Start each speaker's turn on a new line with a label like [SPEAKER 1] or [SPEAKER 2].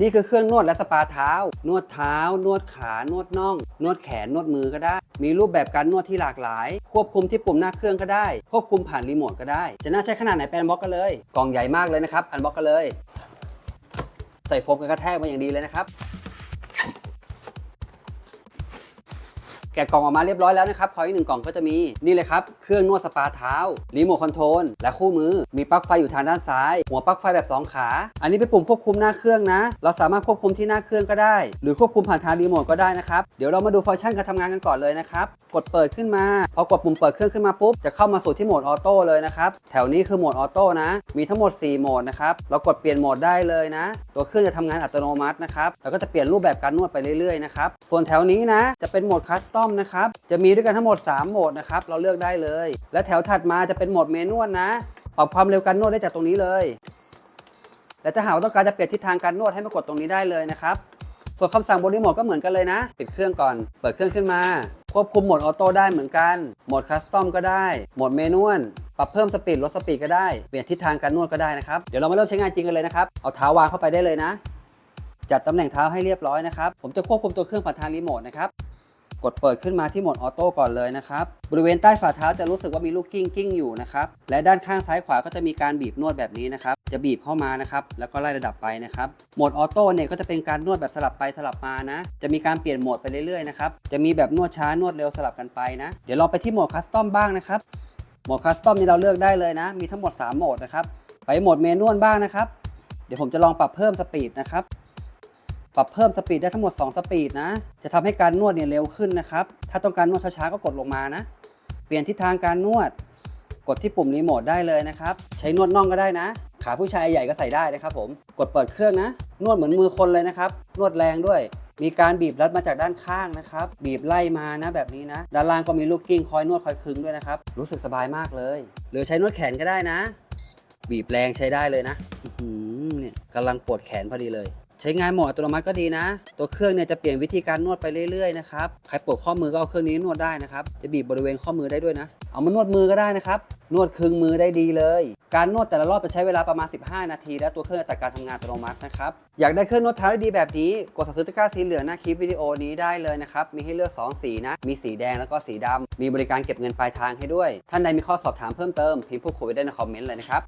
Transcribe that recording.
[SPEAKER 1] นี่คือเครื่องนวดและสปาเท้า นวดเท้า นวดขา นวดน่อง นวดแขน นวดมือก็ได้ มีรูปแบบการนวดที่หลากหลาย ควบคุมที่ปุ่มหน้าเครื่องก็ได้ ควบคุมผ่านรีโมทก็ได้ จะน่าใช้ขนาดไหนเป็นบล็อกกันเลย กล่องใหญ่มากเลยนะครับ อันบล็อกกันเลย ใส่โฟมกันกระแทกมาอย่างดีเลยนะครับ แกะกล่องออกมาเรียบร้อยแล้วนะครับพออีกหนึ่งกล่องก็จะมีนี่เลยครับ เครื่องนวดสปาเท้า รีโมทคอนโทรล และคู่มือ มีปลั๊กไฟอยู่ทางด้านซ้าย หัวปลั๊กไฟแบบ 2 ขา อันนี้เป็นปุ่มควบคุมหน้าเครื่องนะ เราสามารถควบคุมที่หน้าเครื่องก็ได้ หรือควบคุมผ่านทางรีโมทก็ได้นะครับ เดี๋ยวเรามาดูฟังก์ชันการทำงานกันก่อนเลยนะครับ กดเปิดขึ้นมา พอกดปุ่มเปิดเครื่องขึ้นมาปุ๊บ จะเข้ามาสู่ที่โหมดออโต้เลยนะครับ แถวนี้คือโหมดออโต้นะ มีทั้งหมด 4 โหมดนะครับ เรากดเปลี่ยนโหมดได้เลยนะ ตัวเครื่องจะทำงานอัตโนมัตินะครับ แล้วก็จะเปลี่ยนรูปแบบการนวดไปเรื่อยๆนะครับ ส่วนแถวนี้นะ จะเป็นโหมดคัสตอมนะครับ จะมีด้วยกันทั้งหมด 3 โหมดนะครับ เราเลือกได้เลย และแถวถัดมาจะเป็นโหมดเมนวดนะ ปรับความเร็วการนวดได้จากตรงนี้เลย และถ้าหากว่าต้องการจะเปลี่ยนทิศทางการนวดให้มากดตรงนี้ได้เลยนะครับ ส่วนคำสั่งบนรีโมทก็เหมือนกันเลยนะ ปิดเครื่องก่อน เปิดเครื่องขึ้นมา ควบคุมโหมดออโต้ได้เหมือนกัน โหมดคัสตอมก็ได้ โหมดเมนวลปรับเพิ่มสปีดลดสปีดก็ได้ เปลี่ยนทิศทางการนวดก็ได้นะครับ เดี๋ยวเรามาเริ่มใช้งานจริงกันเลยนะครับ เอาเท้าวางเข้าไปได้เลยนะจัดตำแหน่งเท้าให้เรียบร้อยนะครับ ผมจะควบคุมตัวเครื่องผ่านทางรีโมทนะครับ กดเปิดขึ้นมาที่โหมดออโต้ก่อนเลยนะครับ บริเวณใต้ฝ่าเท้าจะรู้สึกว่ามีลูกกิ้งกิ้งอยู่นะครับ และด้านข้างซ้ายขวาก็จะมีการบีบนวดแบบนี้นะครับ จะบีบเข้ามานะครับ แล้วก็ไล่ระดับไปนะครับ โหมดออโต้เนี่ยก็จะเป็นการนวดแบบสลับไปสลับมานะ จะมีการเปลี่ยนโหมดไปเรื่อยๆนะครับ จะมีแบบนวดช้านวดเร็วสลับกันไปนะ เดี๋ยวเราไปที่โหมดคัสตอมบ้างนะครับ โหมดคัสตอมนี่เราเลือกได้เลยนะ มีทั้งหมด 3 โหมดนะครับ ไปโหมดเมนวลบ้างนะครับ เดี๋ยวผมจะลองปรับเพิ่มสปีดนะครับ ปรับเพิ่มสปีดได้ทั้งหมด 2 สปีดนะ จะทำให้การนวดเนี่ยเร็วขึ้นนะครับ ถ้าต้องการนวดช้าๆก็กดลงมานะ เปลี่ยนทิศทางการนวด กดที่ปุ่มรีโมทได้เลยนะครับ ใช้นวดน่องก็ได้นะ ขาผู้ชายใหญ่ก็ใส่ได้นะครับผม กดเปิดเครื่องนะ นวดเหมือนมือคนเลยนะครับ นวดแรงด้วย มีการบีบรัดมาจากด้านข้างนะครับ บีบไล่มานะแบบนี้นะ ด้านล่างก็มีลูกกิ้งคอยนวดคอยคึงด้วยนะครับ รู้สึกสบายมากเลย หรือใช้นวดแขนก็ได้นะ บีบแรงใช้ได้เลยนะเนี่ยกำลังปวดแขนพอดีเลย ใช้งานโหมดอัตโนมัติก็ดีนะ ตัวเครื่องเนี่ยจะเปลี่ยนวิธีการนวดไปเรื่อยๆนะครับใครปวดข้อมือก็เอาเครื่องนี้นวดได้นะครับจะบีบบริเวณข้อมือได้ด้วยนะ เอามานวดมือก็ได้นะครับนวดครึ่งมือได้ดีเลย การนวดแต่ละรอบจะใช้เวลาประมาณ 15 นาที แล้วตัวเครื่องจะตัดการทำงานอัตโนมัตินะครับอยากได้เครื่องนวดเท้าดีแบบนี้กดสั่งซื้อตะกร้าสีเหลืองหน้าคลิปวิดีโอนี้ได้เลยนะครับมีให้เลือก 2 สีนะมีสีแดงแล้วก็สีดำมีบริการเก็บเงินปลายทางให้ด้วย ท่านใดมีข้อสอบถามเพิ่มเติมพิมพ์พูดคุยได้ในคอมเมนต์เลยนะครับ